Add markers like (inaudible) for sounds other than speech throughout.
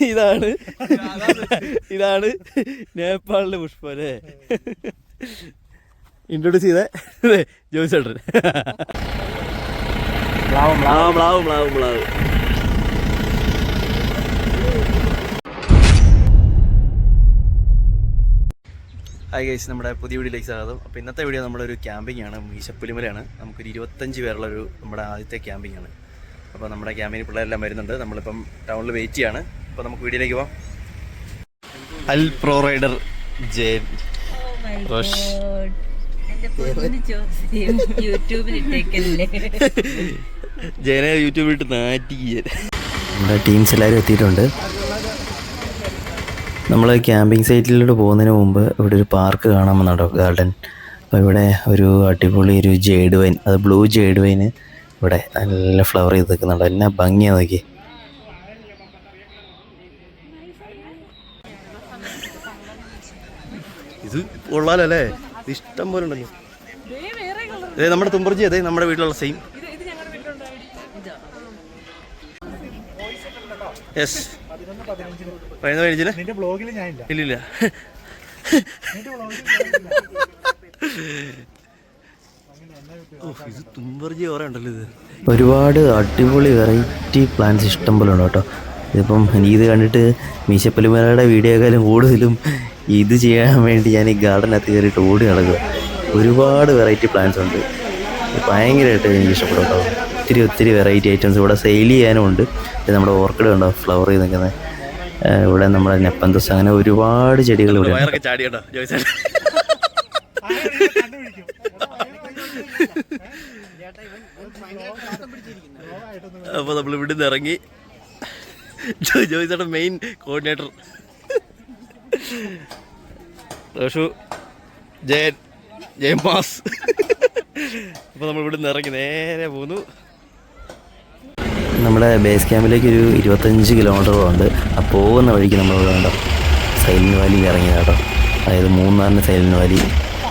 ഇതാണ്. ഇതാണ് നേപ്പാളിലെ പുഷ്പ അല്ലേ? ഇൻട്രൊഡ്യൂസ് ചെയ്തേ. ജോയി ചേട്ടൻ ആ മ്ലാവ് മ്ലാവ് മ്ലാവ് ഹായ് ഗൈസ് നമ്മുടെ പുതിയ വീഡിയോയിലേക്ക് സ്വാഗതം. അപ്പോൾ ഇന്നത്തെ വീഡിയോ നമ്മുടെ ഒരു ക്യാമ്പിംഗ് ആണ് മീശപ്പുലിമലയാണ് നമുക്കൊരു ഇരുപത്തഞ്ച് പേരുള്ളൊരു നമ്മുടെ ആദ്യത്തെ ക്യാമ്പിംഗ് ആണ്. അപ്പോൾ നമ്മുടെ ക്യാമ്പിന് പിള്ളേരെല്ലാം വരുന്നുണ്ട്. നമ്മളിപ്പം ടൗണിൽ വെയിറ്റ് ചെയ്യാണ്. അപ്പോൾ നമുക്ക് വീഡിയോയിലേക്ക് പോവാം. അൽ പ്രോ റൈഡർ ജയൻ റോഷ്. ഇട്ടേക്കല്ലേ ജയനെ യൂട്യൂബിൽ ഇട്ട് നാറ്റി. നമ്മുടെ ടീംസ് എല്ലാവരും എത്തിയിട്ടുണ്ട്. നമ്മൾ ക്യാമ്പിംഗ് സൈറ്റിലൂടെ പോകുന്നതിന് മുമ്പ് ഇവിടെ ഒരു പാർക്ക് കാണാമെന്നുണ്ടോ ഗാർഡൻ അപ്പോൾ ഇവിടെ ഒരു അടിപൊളി ഒരു ജേഡ് വൈൻ അത് ബ്ലൂ ജേഡ് വൈന് ഇവിടെ നല്ല ഫ്ലവർ ചെയ്ത് നിൽക്കുന്നുണ്ട് എന്നാ ഭംഗിയാണ് നോക്കി ഇത് കൊള്ളാലല്ലേ? ഇത് ഇഷ്ടം പോലെ ഉണ്ടല്ലോ. നമ്മുടെ തുമ്പർജി അതെ നമ്മുടെ വീട്ടിലുള്ള സെയിം. യെസ് പതിനൊന്ന് പതിനഞ്ചിന്? ഇല്ലില്ല. (laughs) ഇത് തുമ്പർജി ഓറ ഉണ്ടല്ലോ ഇത്. ഒരുപാട് അടിപൊളി വെറൈറ്റി പ്ലാന്റ്സ് ഇഷ്ടം പോലെ ഉണ്ട് കേട്ടോ. ഇതിപ്പം എനിക്കിത് കണ്ടിട്ട് മീശപ്പലിമലയുടെ വീഡിയോക്കാലും കൂടുതലും ഇത് ചെയ്യാൻ വേണ്ടി ഞാൻ ഈ ഗാർഡനകത്ത് കയറിയിട്ട് ഓടി നടക്കുക. ഒരുപാട് വെറൈറ്റി പ്ലാന്റ്സ് ഉണ്ട്. ഭയങ്കരമായിട്ട് എനിക്ക് ഇഷ്ടപ്പെടും കേട്ടോ. ഒത്തിരി ഒത്തിരി വെറൈറ്റി ഐറ്റംസ് ഇവിടെ സെയിൽ ചെയ്യാനും ഉണ്ട്. നമ്മുടെ ഓർക്കിഡ് ഉണ്ടോ ഫ്ലവർ ചെയ്ത് നിൽക്കുന്നത് ഇവിടെ നമ്മുടെ നെപ്പന്തസ് അങ്ങനെ ഒരുപാട് ചെടികൾ ഇവിടെ ഉണ്ട് വയറൊക്കെ ചാടി കേട്ടോ ജോയിച്ചേട്ടൻ കണ്ടുപിടിക്കും അപ്പോൾ നമ്മൾ ഇവിടെ നിന്ന് ഇറങ്ങി. Jo- Joy main coordinator Roshu Jayan Jayan mass അപ്പോൾ നമ്മൾ ഇവിടെ നിന്ന് ഇറങ്ങി നേരെ പോന്നു. നമ്മുടെ ബേസ് ക്യാമ്പിലേക്ക് ഒരു ഇരുപത്തഞ്ച് കിലോമീറ്ററുണ്ട് ആ പോകുന്ന വഴിക്ക് നമ്മൾ ഇവിടെ കണ്ടോ? സൈലന്റ് വാലി ഇറങ്ങിയതാട്ടോ അതായത് മൂന്നാറിന് സൈലന്റ് വാലി.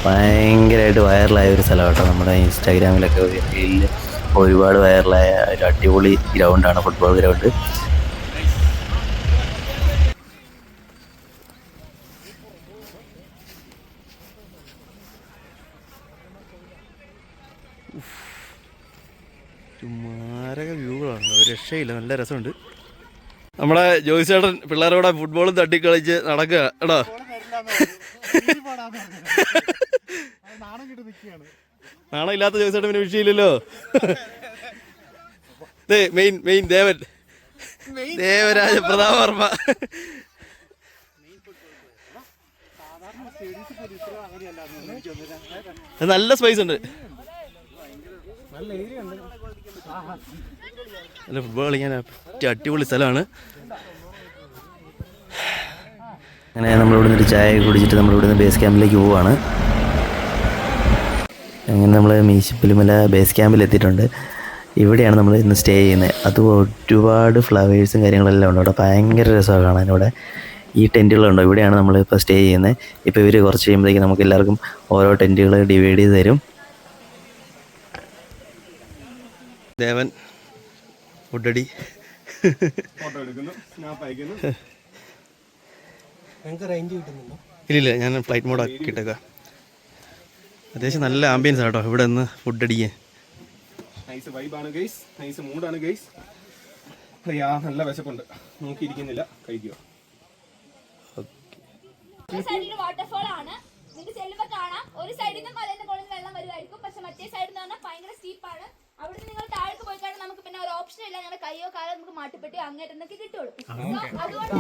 ഭയങ്കരമായിട്ട് വൈറലായ ഒരു സ്ഥലം കേട്ടോ നമ്മുടെ ഇൻസ്റ്റാഗ്രാമിലൊക്കെ റീലിൽ ഒരുപാട് വൈറലായ ഒരു അടിപൊളി ഗ്രൗണ്ടാണ് ഫുട്ബോൾ ഗ്രൗണ്ട് മാരക വ്യൂകളാണ് ഒരു രക്ഷയില്ല. നല്ല രസമുണ്ട്. നമ്മളെ ജോയ് ചേട്ടൻ പിള്ളേരോടെ ഫുട്ബോളും തട്ടിക്കളിച്ച് നടക്കുക. എടാ. നാണം ഇല്ലാത്ത ജോയ് ചേട്ടൻ പിന്നെ വിഷയമില്ലല്ലോ. Main main Devan. Devaraja Pratap Varma. നല്ല സ്പൈസ് ഉണ്ട്. നല്ല ഫുട്ബോൾ കളിക്കാൻ അടിപൊളി സ്ഥലമാണ്. അങ്ങനെ നമ്മൾ ഇവിടെ നിന്ന് ചായ കുടിച്ചിട്ട് നമ്മൾ ഇവിടെ നിന്ന് ബേസ് ക്യാമ്പിലേക്ക് പോവുകയാണ് അങ്ങനെ നമ്മൾ മീശപ്പുലിമല ബേസ് ക്യാമ്പിൽ എത്തിയിട്ടുണ്ട്. ഇവിടെയാണ് നമ്മൾ ഇന്ന് സ്റ്റേ ചെയ്യുന്നത്. അത് ഒരുപാട് ഫ്ലവേഴ്സും കാര്യങ്ങളെല്ലാം ഉണ്ട്. അവിടെ ഭയങ്കര രസമാണ് കാണാൻ. ഇവിടെ ഈ ടെന്റുകളുണ്ടോ ഇവിടെയാണ് നമ്മൾ ഇപ്പോൾ സ്റ്റേ ചെയ്യുന്നത്. ഇപ്പോൾ ഇവർ കുറച്ച് കഴിയുമ്പോഴേക്ക് നമുക്ക് എല്ലാവർക്കും ഓരോ ടെന്റുകൾ ഡിവൈഡ് ചെയ്ത് തരും. ദേവൻ ഫുഡടി ഫോട്ടോ എടുക്കുന്നു. സ്നാപ്പ് അയക്കുന്നു. (laughs) ഇല്ലില്ല ഞാൻ ഫ്ലൈറ്റ് മോഡ് ആക്കിയിട്ടേക്കാം. അത്യാവശ്യം നല്ല ആംബിയൻസ് ആട്ടോ ഇവിടെ നിന്ന് ഫുഡ് അടിക്കാൻ. നൈസ് വൈബാണ് ഗൈസ് നൈസ് മൂഡാണ് ഗൈസ് അയ്യാ നല്ല വിശപ്പുണ്ട്. നോക്കിയിരിക്കുന്നില്ല കഴിക്കുക ഒരു സൈഡിൽ വാട്ടർഫോൾ ആണ്. നിങ്ങൾക്ക് ചെല്ലുമ്പോൾ കാണാം. ഒരു സൈഡിൽ നിന്ന് മലേന്റെ മുകളിൽ നിന്ന് വെള്ളം വരുമായിരിക്കും പക്ഷെ മറ്റേ സൈഡിൽ നിന്ന് പറഞ്ഞാൽ ഭയങ്കര സ്റ്റീപ്പാണ് അവിടെ നിങ്ങൾ താഴേക്ക് പോയി കഴിഞ്ഞാൽ നമുക്ക് പിന്നെ ഒരു ഓപ്ഷൻ ഇല്ല. ഞങ്ങളുടെ കയ്യോ കാലോ നമുക്ക് മാട്ടുപെട്ടി അങ്ങേറ്റെന്നൊക്കെ കിട്ടുള്ളൂ. So, അതുകൊണ്ട്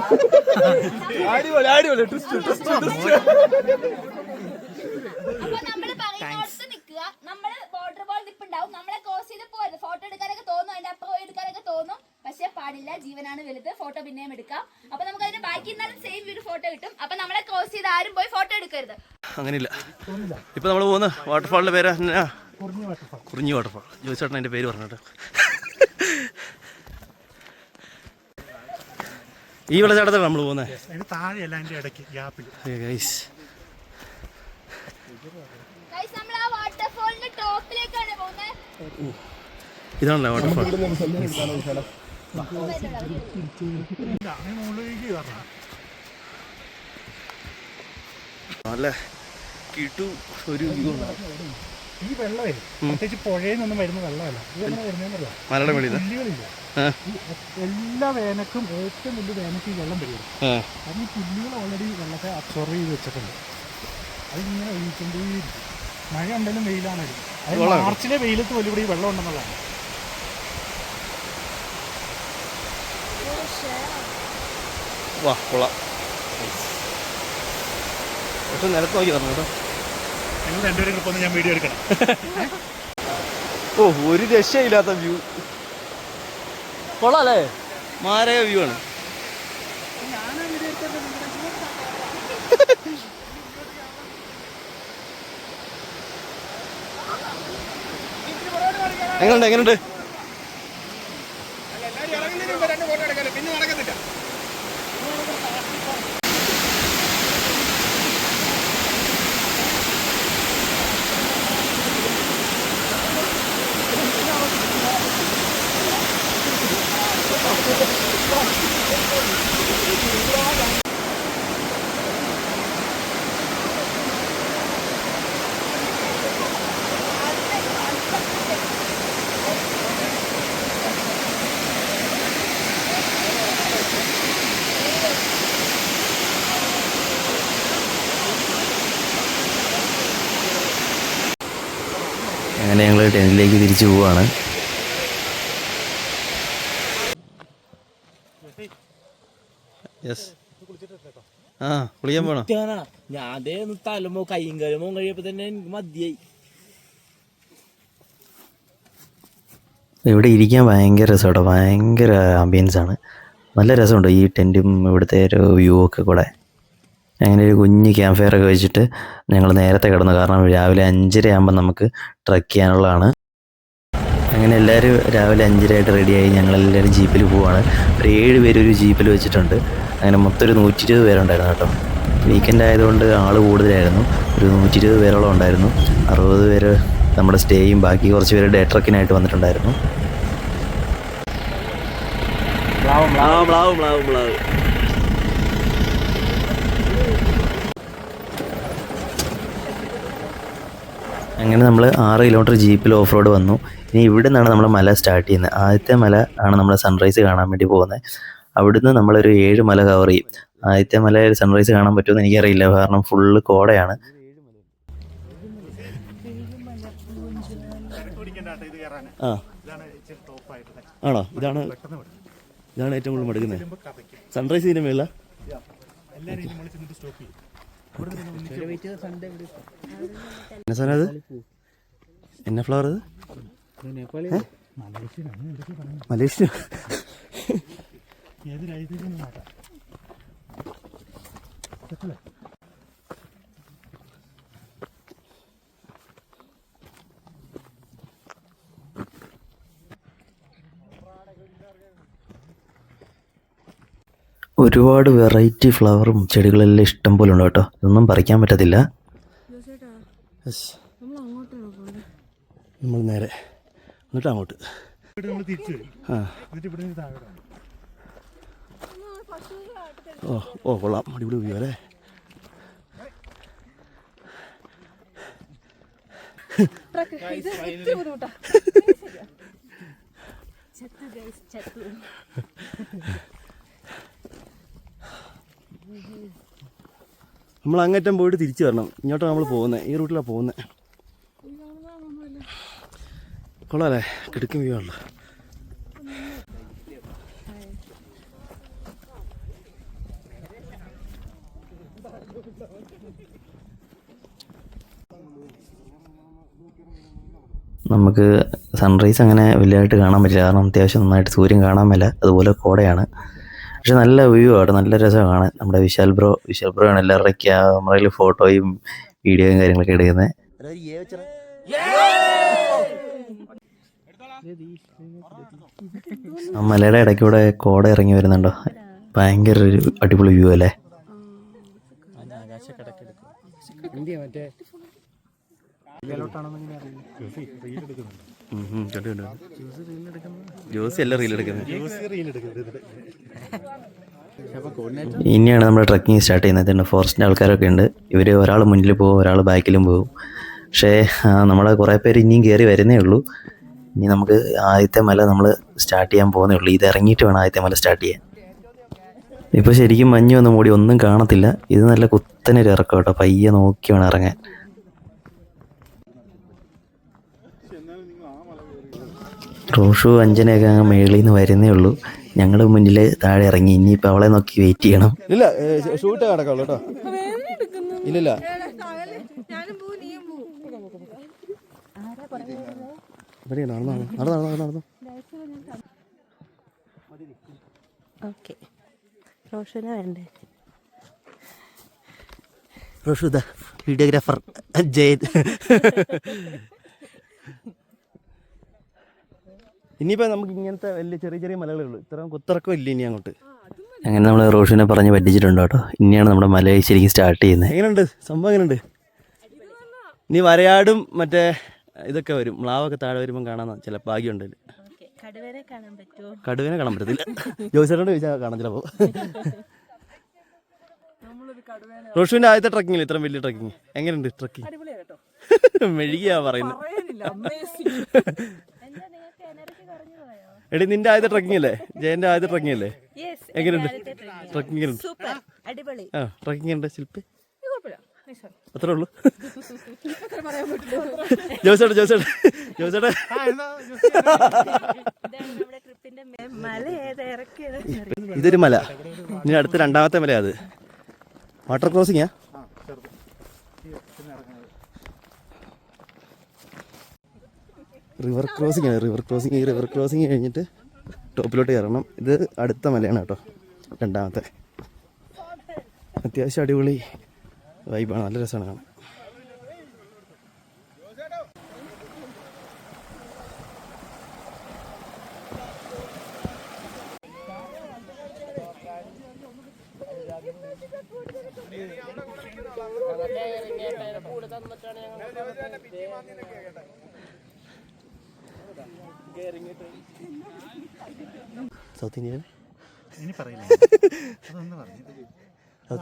അപ്പൊ നമ്മൾ പറയുന്നിടത്ത് നിൽക്കുക. നമ്മൾ വാട്ടർ ബോൾ നിപ്പുണ്ടാവും നമ്മളെ ക്രോസ് ചെയ്ത് പോയത്. ഫോട്ടോ എടുക്കാനൊക്കെ തോന്നും. അതിന്റെ അപ്പുറം പോയി എടുക്കാനൊക്കെ തോന്നും. പക്ഷെ പാടില്ല. ജീവനാണ് വലുത്. ഫോട്ടോ പിന്നെയും എടുക്കാം. അപ്പൊ നമുക്ക് അതിന്റെ ബാക്കി എന്നാലും സെയിം ഒരു ഫോട്ടോ കിട്ടും. അപ്പൊ നമ്മളെ ക്രോസ് ചെയ്ത് ആരും പോയി ഫോട്ടോ എടുക്കരുത്. അങ്ങനെയില്ല. ഇപ്പൊ നമ്മൾ പോകുന്ന വാട്ടർഫാളിന്റെ പേര് കുറിഞ്ഞി വാട്ടർഫാൾ ജോയിച്ചേട്ടൻ അതിന്റെ പേര് പറഞ്ഞു ഈ വെള്ളച്ചാട്ടത്താണ് നമ്മൾ പോകുന്നത് താഴെ താഴെയല്ല അതിന്റെ ഇടയ്ക്ക് ഗ്യാപ്പിൽ ഇതാണല്ലോ വാട്ടർഫാൾ നല്ല കിട്ടു ഒരു വ്യൂ ഈ വെള്ളമേ പ്രത്യേകിച്ച് പുഴയിൽ നിന്നും വരുന്ന വെള്ളമല്ല. ഇത് പുല്ലുകളില്ല. ആ. എല്ലാ വേനക്കും ഏറ്റവും വലിയ വേനക്ക് ഈ വെള്ളം വരും അത് ഈ പുല്ലുകൾ ഓൾറെഡി വെള്ളത്തെ അബ്സോർവ് ചെയ്ത് വെച്ചിട്ടുണ്ട്. അതിങ്ങനെ ഒഴിച്ചുകൊണ്ടേ മഴ ഉണ്ടെങ്കിലും വെയിലാണെങ്കിലും അത് മാർച്ചിലെ വെയിലത്ത് പോലും ഇവിടെ ഈ വെള്ളം ഉണ്ടെന്നുള്ളതാണ്. വാ കൊള്ളാം. പക്ഷെ നിലത്ത് നോക്കി പറഞ്ഞു കേട്ടോ? നിങ്ങൾ രണ്ടുപേരും ഞാൻ വീഡിയോ ഓ ഒരു രക്ഷയില്ലാത്ത വ്യൂ കൊള്ളാല്ലേ? മാരക വ്യൂ ആണ്. എങ്ങനെയുണ്ട് എങ്ങനുണ്ട് എല്ലാവരും ഇറങ്ങുന്നതിന് മുമ്പ് രണ്ട് ഫോട്ടോ എടുക്കാനോ പിന്നെ നടക്കത്തില്ല അങ്ങനെ ഞങ്ങൾ ടെന്റിലേക്ക് തിരിച്ചു പോവാണ്. യെസ് ആ കുളിക്കാൻ പോണോ? ഞാൻ അതേ ഒന്ന് തലമോ കൈയും കലമോ കഴിയപ്പോ തന്നെ എനിക്ക് മതിയായി. ഇവിടെ ഇരിക്കാൻ ഭയങ്കര രസമാണ് ഭയങ്കര ആംബിയൻസ് ആണ്. നല്ല രസമുണ്ട് ഈ ടെന്റും ഇവിടുത്തെ ഒരു വ്യൂ ഒക്കെ കൂടെ. അങ്ങനെ ഒരു കുഞ്ഞ് ക്യാമ്പ് ഫയർ ഒക്കെ വെച്ചിട്ട് ഞങ്ങൾ നേരത്തെ കിടന്നു. കാരണം രാവിലെ അഞ്ചര ആകുമ്പോൾ നമുക്ക് ട്രക്ക് ചെയ്യാനുള്ളതാണ്. അങ്ങനെ എല്ലാവരും രാവിലെ അഞ്ചരയായിട്ട് റെഡിയായി ഞങ്ങളെല്ലാവരും ജീപ്പിൽ പോവാണ്. ഒരു ഏഴ് പേര് ഒരു ജീപ്പിൽ വെച്ചിട്ടുണ്ട്. അങ്ങനെ മൊത്തം ഒരു നൂറ്റി ഇരുപത് പേരുണ്ടായിരുന്നു കേട്ടോ. വീക്കെൻഡ് ആയതുകൊണ്ട് ആൾ കൂടുതലായിരുന്നു. ഒരു നൂറ്റി ഇരുപത് പേരോളം ഉണ്ടായിരുന്നു. അറുപത് പേര് നമ്മുടെ സ്റ്റേയും ബാക്കി കുറച്ച് പേര് ഡേ ട്രക്കിനായിട്ട് വന്നിട്ടുണ്ടായിരുന്നു. അങ്ങനെ നമ്മൾ ആറ് കിലോമീറ്റർ ജീപ്പിൽ ഓഫ് റോഡ് വന്നു. ഇനി ഇവിടെ നിന്നാണ് നമ്മൾ മല സ്റ്റാർട്ട് ചെയ്യുന്നത്. ആദ്യത്തെ മല ആണ് നമ്മൾ സൺറൈസ് കാണാൻ വേണ്ടി പോകുന്നത്. അവിടുന്ന് നമ്മളൊരു ഏഴ് മല കവർ ചെയ്യും. ആദ്യത്തെ മലയിൽ സൺറൈസ് കാണാൻ പറ്റുമെന്ന് എനിക്കറിയില്ല. കാരണം ഫുള്ള് കോടയാണ്. ആ. ആണോ? ഇതാണ് ഇതാണ് ഏറ്റവും കൂടുതൽ മടുക്കുന്നത്. സൺറൈസ് ഇതിന് മേളില? എന്നാ സാധനം അത്? എന്നാ ഫ്ലവർ അത്? മലേഷ്യ. ഏത് നോക്കാം ഒരുപാട് വെറൈറ്റി ഫ്ലവറും ചെടികളെല്ലാം ഇഷ്ടം പോലെ ഉണ്ട് കേട്ടോ. ഇതൊന്നും പറിക്കാൻ പറ്റത്തില്ല. യെസ്. നമ്മൾ നേരെ. എന്നിട്ട് അങ്ങോട്ട്. നമ്മൾ തിരിച്ചു വരും. ആ എന്നിട്ട് ഇവിടെ നിന്ന് താഴെ ഇടാം. ഓ ഓ കൊള്ളാം. അടിപൊളി വ്യൂ അല്ലേ നമ്മൾ അങ്ങറ്റം പോയിട്ട് തിരിച്ചു വരണം. ഇങ്ങോട്ടാണ് നമ്മൾ പോകുന്നത് ഈ റൂട്ടിലാണ് പോകുന്നത് കൊള്ളാല്ലേ? കിടക്കും വ്യൂ ആണല്ലോ. നമുക്ക് സൺറൈസ് അങ്ങനെ വലിയതായിട്ട് കാണാൻ പറ്റില്ല. കാരണം അത്യാവശ്യം നന്നായിട്ട് സൂര്യൻ കാണാൻ മേല. അതുപോലെ കോടയാണ്. പക്ഷെ നല്ല വ്യൂ ആണ്. നല്ല രസമാണ്. കാണാൻ നമ്മുടെ വിശാൽ ബ്രോ വിശാൽ ബ്രോ ആണ് എല്ലാവരുടെ ക്യാമറയിൽ ഫോട്ടോയും വീഡിയോയും കാര്യങ്ങളൊക്കെ എടുക്കുന്നത് മലയുടെ ഇടയ്ക്കൂടെ കോട ഇറങ്ങി വരുന്നുണ്ടോ? ഭയങ്കര ഒരു അടിപൊളി വ്യൂ അല്ലേ അറിയില്ല. റീൽ എടുക്കുന്നുണ്ട് ഉം, ഉം, കണ്ടു കണ്ടു ജോസി അല്ല റീൽ എടുക്കുന്നത്? ഇനിയാണ് നമ്മൾ ട്രക്കിംഗ് സ്റ്റാർട്ട് ചെയ്യുന്നത്. തന്നെ ഫോറസ്റ്റിന്റെ ആൾക്കാരൊക്കെ ഉണ്ട്. ഇവർ ഒരാൾ മുന്നിൽ പോകും ഒരാൾ ബാക്കിലും പോകും. പക്ഷേ നമ്മളെ കുറേ പേര് ഇനിയും കയറി വരുന്നേ ഉള്ളൂ. ഇനി നമുക്ക് ആദ്യത്തെ മല നമ്മൾ സ്റ്റാർട്ട് ചെയ്യാൻ പോകുന്നേ ഉള്ളൂ. ഇത് ഇറങ്ങിയിട്ട് വേണം ആദ്യത്തെ മല സ്റ്റാർട്ട് ചെയ്യാൻ. ഇപ്പോൾ ശരിക്കും മഞ്ഞ് വന്ന് മൂടി ഒന്നും കാണത്തില്ല. ഇത് നല്ല കുത്തനൊരു ഇറക്കം കേട്ടോ. പയ്യെ നോക്കി വേണം ഇറങ്ങാൻ. റോഷു അഞ്ജനയൊക്കെ അങ്ങ് മേളിൽ നിന്ന് വരുന്നേ ഉള്ളൂ. ഞങ്ങൾ മുന്നിൽ താഴെ ഇറങ്ങി. ഇനിയിപ്പോൾ അവളെ നോക്കി വെയിറ്റ് ചെയ്യണം. ഇല്ല ഷൂട്ട് കിടക്കുള്ളൂ കേട്ടോ. ഇല്ലില്ല. ഓക്കെ. റോഷനെ വേണ്ടേ? റോഷു ഇതാ വീഡിയോഗ്രാഫർ ജയ് ഇനിയിപ്പോൾ നമുക്ക് ഇങ്ങനത്തെ വലിയ ചെറിയ ചെറിയ മലകളുള്ളൂ ഇത്ര ഇത്രയും കുത്തിറക്കം ഇല്ല ഇനി അങ്ങോട്ട്. അങ്ങനെ നമ്മൾ റോഷിനെ പറഞ്ഞ് പറ്റിച്ചിട്ടുണ്ട് കേട്ടോ. ഇനിയാണ് നമ്മുടെ മല ശരിക്കും സ്റ്റാർട്ട് ചെയ്യുന്നത്. എങ്ങനെയുണ്ട്? സംഭവം എങ്ങനെയുണ്ട്? ഇനി വരയാടും മറ്റേ ഇതൊക്കെ വരും. മ്ലാവൊക്കെ താഴെ വരുമ്പോൾ കാണാൻ ചില ഭാഗ്യമുണ്ട് കടുവനെ കടുവരെ കാണാൻ പറ്റില്ല പറ്റത്തില്ല. ജോസേട്ടോട് ചോദിച്ചാൽ കാണാൻ ചിലപ്പോൾ റോഷുവിന്റെ ആദ്യത്തെ ട്രക്കിങ്ങിൽ ഇത്രയും വലിയ ട്രക്കിങ് എങ്ങനെയുണ്ട് ട്രക്കിങ് (laughs) മെഴുകിയാ പറയുന്നത് എടി നിന്റെ ആദ്യത്തെ ട്രക്കിംഗ് അല്ലേ? ജയന്റെ ആദ്യത്തെ ട്രക്കിംഗ് അല്ലേ? എങ്ങനെയുണ്ട്? ട്രക്കിംഗ് ഉണ്ട്. സൂപ്പർ അടിപൊളി. ആ ട്രക്കിംഗ് ഉണ്ട് ശില്പി. അത്രേ ഉള്ളൂ. ജോസേട്ടാ ജോസേട്ടാ ജോസേട്ടാ. ഇതൊരു മല. ഇനി അടുത്ത രണ്ടാമത്തെ മല അത്. വാട്ടർ ക്രോസിങ്ങാ റിവർ ക്രോസിംഗ് ആണ്. റിവർ ക്രോസിങ് ഈ റിവർ ക്രോസിങ് കഴിഞ്ഞിട്ട് ടോപ്പിലോട്ട് കയറണം. ഇത് അടുത്ത മലയാണ് കേട്ടോ. രണ്ടാമത്തെ. അത്യാവശ്യം അടിപൊളി വൈബാണ് നല്ല രസമാണ് കാണാൻ.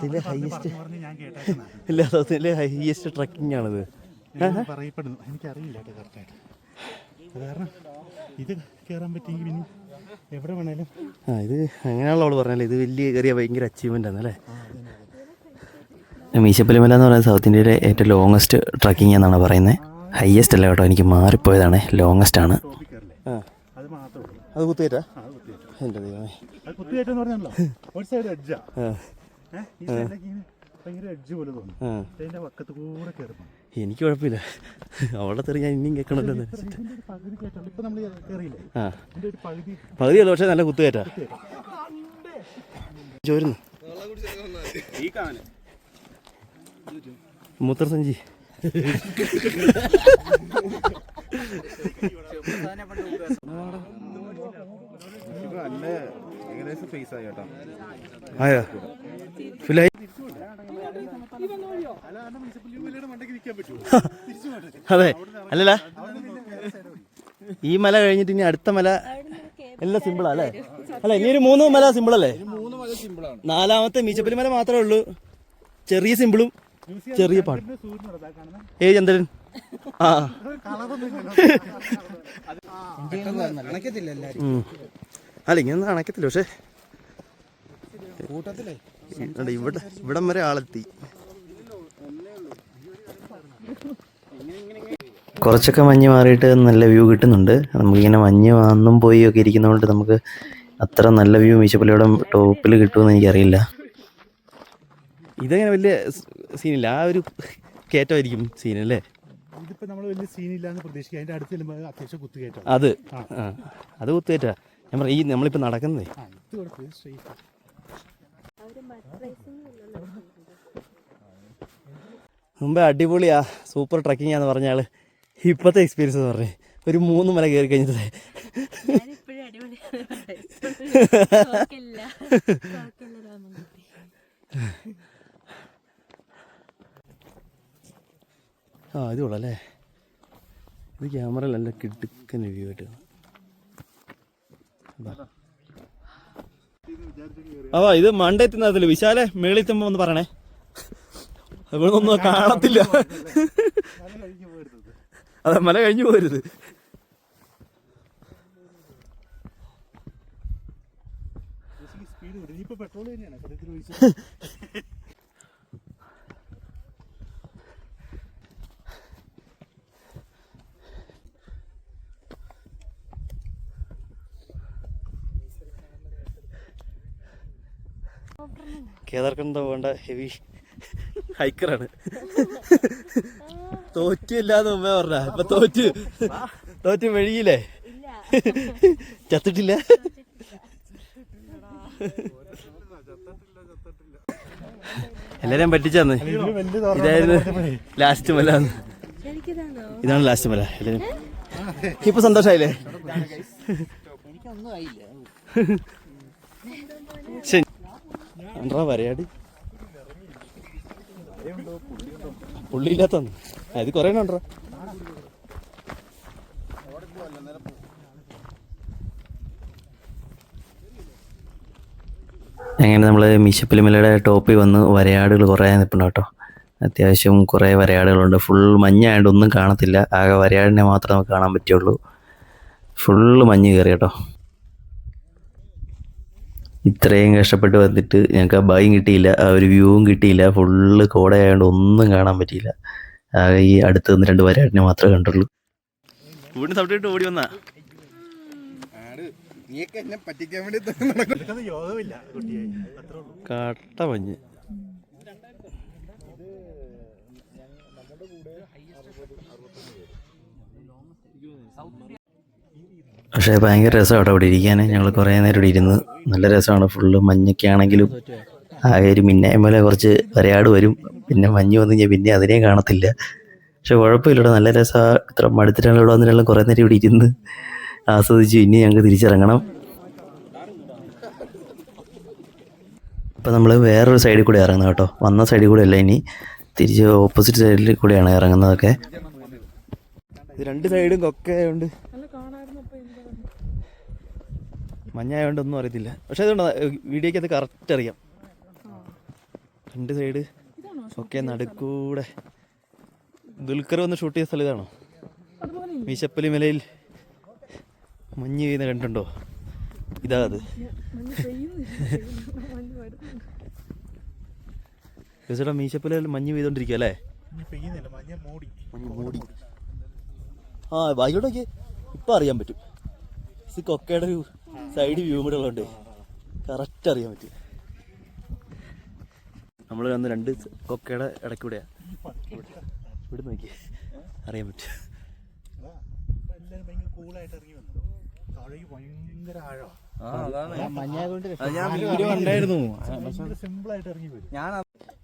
India highest India highest trekking ആണിത്. പറയപ്പെടുന്നു. എനിക്കറിയില്ല കേട്ടോ കറക്റ്റായിട്ട് കാരണം ഇത് കയറാൻ പറ്റിയെങ്കിൽ പിന്നെ എവിടെ വേണേലും. ആ ഇത് അങ്ങനെയാണല്ലോ അവൾ പറഞ്ഞല്ലേ ഇത് വലിയ കയറിയ ഭയങ്കര അച്ചീവ്മെന്റ് ആണ് അല്ലേ? മീശപ്പലിമല എന്ന് പറയുന്നത് സൗത്ത് ഇന്ത്യയിലെ ഏറ്റവും ലോങ്ങസ്റ്റ് ട്രക്കിംഗ് എന്നാണ് പറയുന്നത്. ഹയസ്റ്റ് അല്ല കേട്ടോ എനിക്ക് മാറിപ്പോയതാണ്. ലോങ്ങസ്റ്റ് ആണ്. അത് കുത്തിയേറ്റാ? എന്റെ ദൈവമേ. കുത്തിയേറ്റെന്ന് പറഞ്ഞല്ലോ ഒരു സൈഡ് എഡ്ജാ എനിക്ക് കുഴപ്പമില്ല. അവളുടെ തെറി ഞാൻ ഇനിയും കേൾക്കണല്ലോ പകുതിയല്ലോ പക്ഷേ നല്ല കുത്തുകയറ്റാ ചോരുന്നു. മൂത്രസഞ്ചി ആയി? (laughs) അതെ. അല്ലല്ല. ഈ മല കഴിഞ്ഞിട്ട് ഇനി അടുത്ത മല എല്ലാം സിമ്പിളാ അല്ലേ അല്ല ഇനി ഒരു മൂന്ന് മല സിമ്പിൾ അല്ലേ? നാലാമത്തെ മീച്ചപ്പലി മല മാത്രമേ ഉള്ളൂ. ചെറിയ സിമ്പിളും ചെറിയ പാട്ട് ഏ ചന്ദ്രൻ. ആ. അല്ല ഇങ്ങനെ അണക്കത്തില്ല പക്ഷേ. ഇവിടെ ഇവിടെ ഇവിടം വരെ ആളെത്തി. കുറച്ചൊക്കെ മഞ്ഞ് മാറിയിട്ട് നല്ല വ്യൂ കിട്ടുന്നുണ്ട്. നമുക്കിങ്ങനെ മഞ്ഞ് വന്നും പോയി ഒക്കെ ഇരിക്കുന്നതുകൊണ്ട് നമുക്ക് അത്ര നല്ല വ്യൂ മീശപ്പള്ളിയുടെ ടോപ്പിൽ കിട്ടുമെന്ന് എനിക്കറിയില്ല. ഇതങ്ങനെ വലിയ സീനില്ല? ആ ഒരു കയറ്റമായിരിക്കും സീനല്ലേ ഇതിപ്പോ നമ്മൾ വലിയ സീനില്ല എന്ന് പ്രതീക്ഷിക്കുക. അതിന്റെ അടുത്ത് ചെല്ലുമ്പോൾ അത്യാവശ്യം കുത്തുകയറ്റം. അത്. ആ. അത് കുത്തുകയറ്റാ. ഞാൻ പറയാം ഈ നമ്മളിപ്പോൾ നടക്കുന്നതേ ആ ഇത് കുഴപ്പമില്ല സ്ട്രെയിറ്റ് മുമ്പേ അടിപൊളിയാ. സൂപ്പർ ട്രക്കിംഗ് ആന്ന് പറഞ്ഞ ആൾ. ഇപ്പോഴത്തെ എക്സ്പീരിയൻസ് എന്ന് പറഞ്ഞേ. ഒരു മൂന്ന് മല കയറി കഴിഞ്ഞത് രാമൻകുട്ടി ആ ഇത് കൊള്ളാം അല്ലേ? ഇത് ക്യാമറ നല്ല കിടുക്കൻ വ്യൂ ആയിട്ട്. അതാ ഇത് മണ്ട എത്തുന്നതിൽ വിശാലെ മേളിൽ എത്തുമ്പോ ഒന്ന് പറയണേ. ഇവിടെ ഒന്നും കാണത്തില്ല. അതെ മല കഴിഞ്ഞു പോരുത്. കേദാർക്കണ്ട പോകേണ്ട ഹെവി. ഹൈക്കറാണ്. തോറ്റില്ലാന്ന് മുമ്പേ പറഞ്ഞ ഇപ്പൊ തോറ്റ്. തോറ്റ് മെഴുകിയില്ലേ? ചത്തിട്ടില്ല? എല്ലാരെയും പറ്റിച്ചാന്ന്. ഇതായിരുന്നു ലാസ്റ്റ് മല ഇതാണ് ലാസ്റ്റ് മല. എല്ലാരും. ഇപ്പൊ സന്തോഷായില്ലേ? ശരി. എന്താ പറയാടി പുള്ളിയില്ലാത്ത അത് കൊറേ ഉണ്ടോ? അങ്ങനെ നമ്മൾ മീശപ്പുലിമലയുടെ ടോപ്പിൽ വന്ന് വരയാടുകൾ കുറേ നിൽപ്പുണ്ട് കേട്ടോ. അത്യാവശ്യം കുറേ വരയാടുകളുണ്ട്. ഫുൾ മഞ്ഞായതുകൊണ്ട് ഒന്നും കാണത്തില്ല. ആകെ വരയാടിനെ മാത്രമേ നമുക്ക് കാണാൻ പറ്റുള്ളൂ. ഫുള്ള് മഞ്ഞ് കയറി കേട്ടോ. ഇത്രയും കഷ്ടപ്പെട്ട് വന്നിട്ട് ഞങ്ങൾക്ക് ആ ബൈയും കിട്ടിയില്ല ആ ഒരു വ്യൂവും കിട്ടിയില്ല ഫുള്ള് കോടയായതുകൊണ്ട് ഒന്നും കാണാൻ പറ്റിയില്ല. ആകെ ഈ അടുത്ത് നിന്ന് രണ്ട് വരാട്ടിനെ മാത്രമേ കണ്ടുള്ളൂ. വീടിന് സബ്ജക്റ്റ് ഓടി വന്നാ? നീയൊക്കെ എന്നെ പറ്റിക്കാൻ വേണ്ടി കട്ട മഞ്ഞ്. പക്ഷേ ഭയങ്കര രസമാണ് ഇവിടെ ഇരിക്കാൻ. ഞങ്ങൾ കുറേ നേരം ഇവിടെ ഇരുന്ന് നല്ല രസമാണ്. ഫുള്ള് മഞ്ഞൊക്കെ ആണെങ്കിലും ആകെ ഒരു മിന്നായ്മല കുറച്ച് വരയാട് വരും. പിന്നെ മഞ്ഞ് വന്നു കഴിഞ്ഞാൽ പിന്നെ അതിനെ കാണത്തില്ല. പക്ഷെ കുഴപ്പമില്ല നല്ല രസമാണ് ഇത്ര മടുത്തിട്ടാണ് ഇവിടെ വന്നിട്ടുള്ള കുറേ നേരം ഇവിടെ ഇരുന്ന് ആസ്വദിച്ച്. ഇനി ഞങ്ങൾക്ക് തിരിച്ചിറങ്ങണം. ഇപ്പം നമ്മൾ വേറൊരു സൈഡിൽ കൂടെ ഇറങ്ങുന്നത് കേട്ടോ. വന്ന സൈഡിൽ കൂടെ അല്ല ഇനി. തിരിച്ച് ഓപ്പോസിറ്റ് സൈഡിൽ കൂടെയാണ് ഇറങ്ങുന്നതൊക്കെ. രണ്ട് സൈഡും കൊക്കെ ആയതുകൊണ്ട് മഞ്ഞായതുകൊണ്ട് ഒന്നും അറിയത്തില്ല. പക്ഷെ അതുകൊണ്ട് വീഡിയോക്ക് അത് കറക്റ്റ് അറിയാം. രണ്ട് സൈഡ് ഒക്കെ നടുക്കൂടെ. ദുൽഖർ വന്ന് ഷൂട്ട് ചെയ്ത സ്ഥലം ഇതാണോ? മീശപ്പലി മലയിൽ മഞ്ഞ് വീഴുന്ന കണ്ടുണ്ടോ? ഇതാ അത്. ചേട്ടാ മീശപ്പലയിൽ മഞ്ഞ് പെയ്തോണ്ടിരിക്കുക അല്ലേ? മഞ്ഞ മൂടി. ആ ബാക്കിലോട്ടൊക്കെ ഇപ്പൊ അറിയാൻ പറ്റും. ഇത് കൊക്കയുടെ ഒരു സൈഡ് വ്യൂ കൂടെ ഉള്ളതുകൊണ്ട് കറക്റ്റ് അറിയാൻ പറ്റും. നമ്മൾ വന്ന് രണ്ട് കൊക്കയുടെ ഇടയ്ക്കൂടെയാ ഇവിടെ നോക്കി. അറിയാൻ പറ്റും.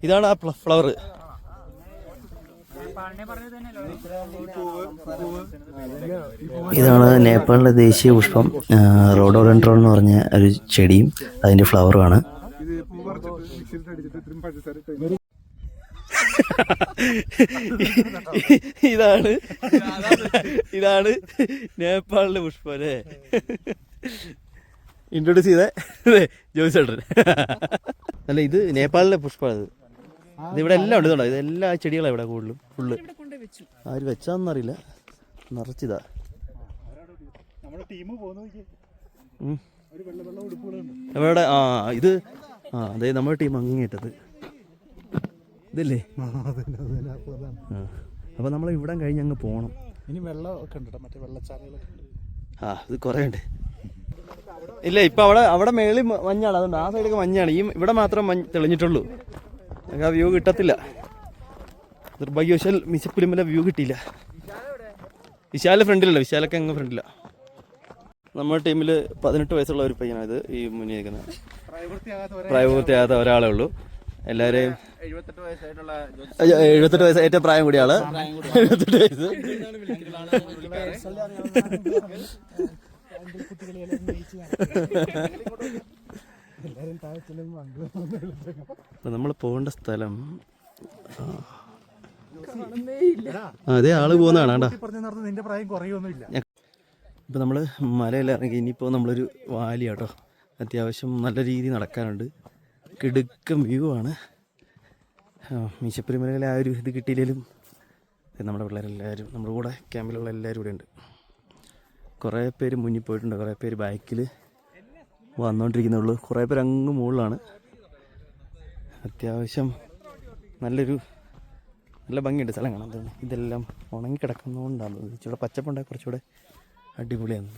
ഇതാണ് ആ ഭയങ്കര ഇതാണ് നേപ്പാളിലെ ദേശീയ പുഷ്പം റോഡോഡൻഡ്രോൺ എന്ന് പറഞ്ഞ ഒരു ചെടിയും അതിന്റെ ഫ്ലവറുമാണ് ഇതാണ് ഇതാണ് നേപ്പാളിലെ പുഷ്പം അല്ലേ? ഇൻട്രൊഡ്യൂസ് ചെയ്തേ. ജോയിസ് ചേട്ടൻ അല്ല ഇത് നേപ്പാളിലെ പുഷ്പാണ് അത്. ഇതിവിടെ എല്ലാം ഉണ്ട് ഇതുണ്ടോ? ഇതെല്ലാ ചെടികളാണ് ഇവിടെ കൂടുതലും ഫുള്ള് ആര് വെച്ചാന്നറിയില്ല. നിറച്ചിതാ. നമ്മുടെ ടീം പോകുന്ന നോക്കി ഒരു വെള്ള വെള്ള ഉടുപ്പുകളുണ്ട്. നമ്മുടെ ആ ഇത്. ആ അതെ നമ്മുടെ ടീം അങ്ങേറ്റത് ഇതല്ലേ? ആ അപ്പോൾ നമ്മൾ ഇവിടെ കഴിഞ്ഞ് അങ്ങ് പോകണം ഇനി വെള്ളമൊക്കെ ഉണ്ട് മറ്റേ വെള്ളച്ചാലുകളൊക്കെ ആ ഇത് കുറേ ഉണ്ട്. ഇല്ല ഇപ്പം അവിടെ അവിടെ മേളിൽ മഞ്ഞാണ്. അതുകൊണ്ട് ആ സൈഡൊക്കെ മഞ്ഞാണ്. ഈ ഇവിടെ മാത്രം മഞ്ഞ് തെളിഞ്ഞിട്ടുള്ളൂ. നമുക്ക് ആ വ്യൂ കിട്ടത്തില്ല. നിർഭാഗ്യവശാൽ മിശപ്പുലിമല വ്യൂ കിട്ടിയില്ല. വിശാല ഫ്രണ്ടിലല്ല വിശാലൊക്കെ അങ്ങ് ഫ്രണ്ടില്ല നമ്മുടെ ടീമിൽ പതിനെട്ട് വയസ്സുള്ള ഒരു പയ്യനാണ് ഇത് ഈ മുന്നിൽ നിൽക്കുന്നത്. പ്രായപൂർത്തിയാകാത്ത ഒരാളേ ഉള്ളൂ. എല്ലാവരെയും എഴുപത്തെട്ട് വയസ്സ് ഏറ്റവും പ്രായം കൂടിയ ആൾ. എഴുപത്തെട്ട് വയസ്സ്. അപ്പം നമ്മൾ പോകേണ്ട സ്ഥലം അതേ ആൾ പോകുന്നതാണ് കേട്ടോ. നമ്മൾ നമ്മൾ മലയെല്ലാം ഇറങ്ങി ഇനിയിപ്പോൾ നമ്മളൊരു വാലി കേട്ടോ. അത്യാവശ്യം നല്ല രീതി നടക്കാനുണ്ട്. കിടുക്കം വ്യൂ ആണ്. മീശപ്പുരി മലയിലെ ആ ഒരു ഇത് കിട്ടിയില്ലെങ്കിലും നമ്മുടെ പിള്ളേരെല്ലാവരും നമ്മുടെ കൂടെ ക്യാമ്പിലുള്ള എല്ലാവരും ഇവിടെ ഉണ്ട്. കുറേ പേര് മുന്നിൽ പോയിട്ടുണ്ട് കുറേ പേര് ബാക്കിൽ വന്നുകൊണ്ടിരിക്കുന്നുള്ളൂ കുറേ പേര് അങ്ങ് മുകളിലാണ്. അത്യാവശ്യം നല്ലൊരു നല്ല ഭംഗിയുണ്ട് സ്ഥലം കാണാൻ തോന്നുന്നു. ഇതെല്ലാം ഉണങ്ങി കിടക്കുന്നതുകൊണ്ടാണ് തോന്നുന്നു. ഇച്ചിരി പച്ചപ്പുണ്ടായി കുറച്ചുകൂടെ അടിപൊളിയാണ്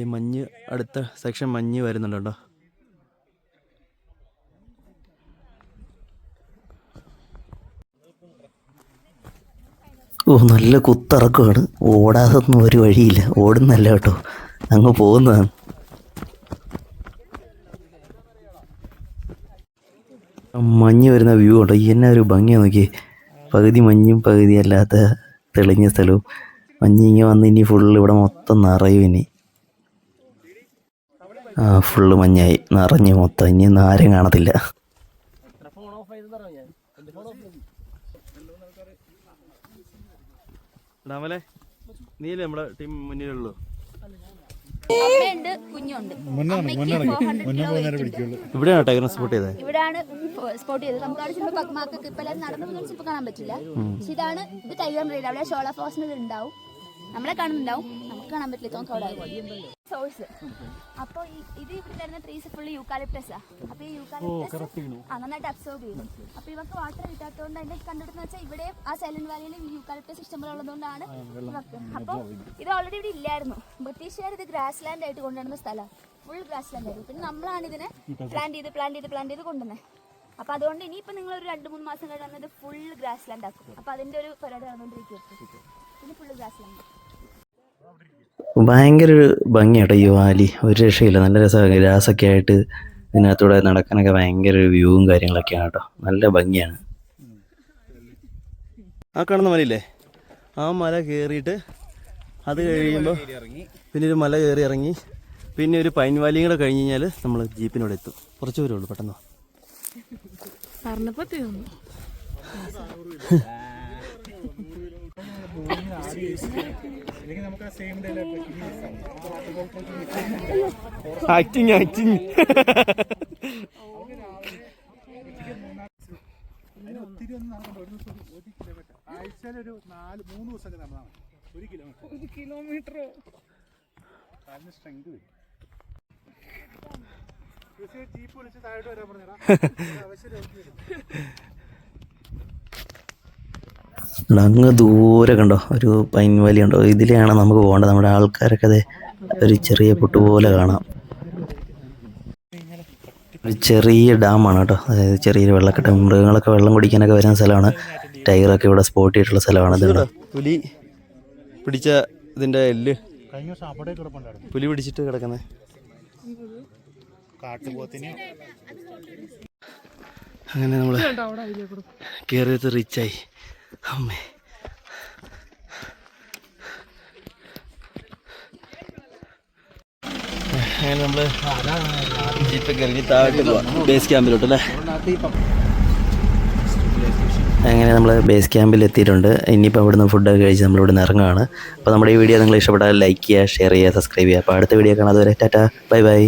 ഈ മഞ്ഞ് അടുത്ത സെക്ഷൻ മഞ്ഞ് വരുന്നുണ്ട് ഓ നല്ല കുത്തിറക്കമാണ്. ഓടാതൊന്നും ഒരു വഴിയില്ല. ഓടുന്നല്ല കേട്ടോ. അങ്ങ് പോകുന്നതാണ്. മഞ്ഞ് വരുന്ന വ്യൂ ഉണ്ടോ എന്നാ ഒരു ഭംഗിയാണ് നോക്കി പകുതി മഞ്ഞും പകുതി അല്ലാത്ത തെളിഞ്ഞ സ്ഥലവും. മഞ്ഞ് ഇങ്ങനെ വന്ന് ഇനി ഫുള്ള് ഇവിടെ മൊത്തം നിറയും ഇനി. ആ ഫുള്ള് മഞ്ഞായി. നിറഞ്ഞ് മൊത്തം. ഇനി ആരും കാണത്തില്ല. നീയല്ലേ നമ്മുടെ ടീം മുന്നിലുള്ളൂ ഇവിടെയാണ് ടൈഗറിനെ സ്പോട്ട് ചെയ്തത് ഇവിടാണ് സ്പോട്ട് ചെയ്തത്. നമുക്ക് അവിടെ ചിലപ്പോൾ പക്മാക്കൊക്കെ ഇപ്പൊ നടന്നു ചിലപ്പോൾ കാണാൻ പറ്റില്ല. പക്ഷെ ഇതാണ് ഇത് ടൈഗർ റൈഡ് അവിടെ ഷോള ഫോസിന് ഉണ്ടാവും. നമ്മളെ കാണുന്നുണ്ടാവും. നമുക്ക് കാണാൻ പറ്റില്ല. നമുക്ക് അവിടെ സോഴ്സ് അപ്പൊ ഈ- ഇത് ഇവിടെ തരുന്ന ട്രീസ് ഫുള്ള് യൂക്കാലിപ്റ്റസാ അപ്പൊ ഈ യൂക്കാലിപ്റ്റസ് ആ നന്നായിട്ട് അബ്സോർബ് ചെയ്യും അപ്പൊ ഇവർക്ക് വാട്ടർ കിട്ടാത്തതുകൊണ്ട് അതിന്റെ കണ്ടുപിടുന്ന വെച്ചാൽ ഇവിടെ ആ സൈലന്റ് വാലിയിൽ യൂക്കാലിപ്റ്റസ് ഇഷ്ടംപോലെ ഉള്ളതുകൊണ്ടാണ് അപ്പോൾ അപ്പൊ ഇത് ഓൾറെഡി ഇവിടെ ഇല്ലായിരുന്നു. ബ്രിട്ടീഷുകാർ ഇത് ഗ്രാസ് ലാൻഡ് ആയിട്ട് കൊണ്ടുവരുന്ന സ്ഥലമാണ് ഫുൾ ഗ്രാസ് ലാൻഡ് ആയിരുന്നു. പിന്നെ നമ്മളാണ് ഇതിനെ പ്ലാന്റ് ചെയ്ത് പ്ലാന്റ് ചെയ്ത് പ്ലാന്റ് ചെയ്ത് കൊണ്ടുവന്നത് അപ്പൊ അതുകൊണ്ട് ഇനിയിപ്പോ നിങ്ങൾ ഒരു രണ്ട് മൂന്ന് മാസം കഴിഞ്ഞ് വന്നത് ഫുൾ ഗ്രാസ് ലാൻഡ് ആക്കും. അപ്പൊ അതിന്റെ ഒരു പരിപാടി നടന്നുകൊണ്ടിരിക്കും പിന്നെ ഫുൾ ഗ്രാസ് ലാൻഡ് ഭയങ്കര ഒരു ഭംഗിയാട്ടോ ഈ വാലി. ഒരു രക്ഷയില്ല. നല്ല രസമാണ് ഗ്രാസൊക്കെ ആയിട്ട് ഇതിനകത്തൂടെ നടക്കാനൊക്കെ ഭയങ്കര ഒരു വ്യൂവും കാര്യങ്ങളൊക്കെയാണ് കേട്ടോ. നല്ല ഭംഗിയാണ്. ആ കാണുന്ന മലയില്ലേ? ആ മല കയറിയിട്ട് അത് കഴിയുമ്പോൾ പിന്നെ ഒരു മല കയറി ഇറങ്ങി പിന്നെ ഒരു പൈൻ വാലിയും കൂടെ കഴിഞ്ഞ് കഴിഞ്ഞാൽ നമ്മൾ ജീപ്പിനോട് എത്തും. കുറച്ച് ദൂരമേ ഉള്ളൂ പെട്ടെന്ന്. (laughs) ആക്ടിങ് ആക്ടിങ് ഒത്തിരി ഒന്നും നടക്കണ്ട ഒരു ദിവസം ഒരു- കിലോമീറ്റർ ആഴ്ചയിൽ ഒരു നാല് മൂന്ന് ദിവസമൊക്കെ നടന്നാൽ മതി ഒരു കിലോമീറ്റർ ഒരു കിലോമീറ്ററോ കാലിന് സ്ട്രെങ്ത് വരും ജീപ്പ് വിളിച്ച് താഴോട്ട് വരാൻ പറഞ്ഞാ ആവശ്യം അങ്ങ് ദൂരെ കണ്ടോ ഒരു പൈൻ വാലി ഉണ്ടോ ഇതിലെയാണ് നമുക്ക് പോകേണ്ടത് നമ്മുടെ ആൾക്കാരൊക്കെ അതെ ഒരു ചെറിയ പൊട്ട് പോലെ കാണാം. ഒരു ചെറിയ ഡാമാണ് കേട്ടോ. അതായത് ചെറിയൊരു വെള്ളക്കെട്ട്. മൃഗങ്ങളൊക്കെ വെള്ളം കുടിക്കാനൊക്കെ വരുന്ന സ്ഥലമാണ്. ടൈഗറൊക്കെ ഇവിടെ സ്പോട്ട് ചെയ്തിട്ടുള്ള സ്ഥലമാണ് ഇത്. പുലി പിടിച്ച ഇതിന്റെ എല്ല്. പുലി പിടിച്ചിട്ട് കിടക്കുന്നത് അങ്ങനെ നമ്മൾ കയറിയത് റിച്ചായി അമ്മേ. അങ്ങനെ താഴോട്ട് പോവാം. ബേസ് ക്യാമ്പിലോട്ട് അല്ലേ? അങ്ങനെ നമ്മൾ ബേസ് ക്യാമ്പിൽ എത്തിയിട്ടുണ്ട്. ഇനിയിപ്പോൾ അവിടുന്ന് ഫുഡൊക്കെ കഴിച്ച് നമ്മൾ ഇവിടുന്ന് ഇറങ്ങുകയാണ് അപ്പോൾ നമ്മുടെ ഈ വീഡിയോ നിങ്ങൾ ഇഷ്ടപ്പെട്ടാൽ ലൈക്ക് ചെയ്യുക ഷെയർ ചെയ്യുക സബ്സ്ക്രൈബ് ചെയ്യുക. അപ്പോൾ അടുത്ത വീഡിയോ കാണാതെ വരെ ടാറ്റ. Bye bye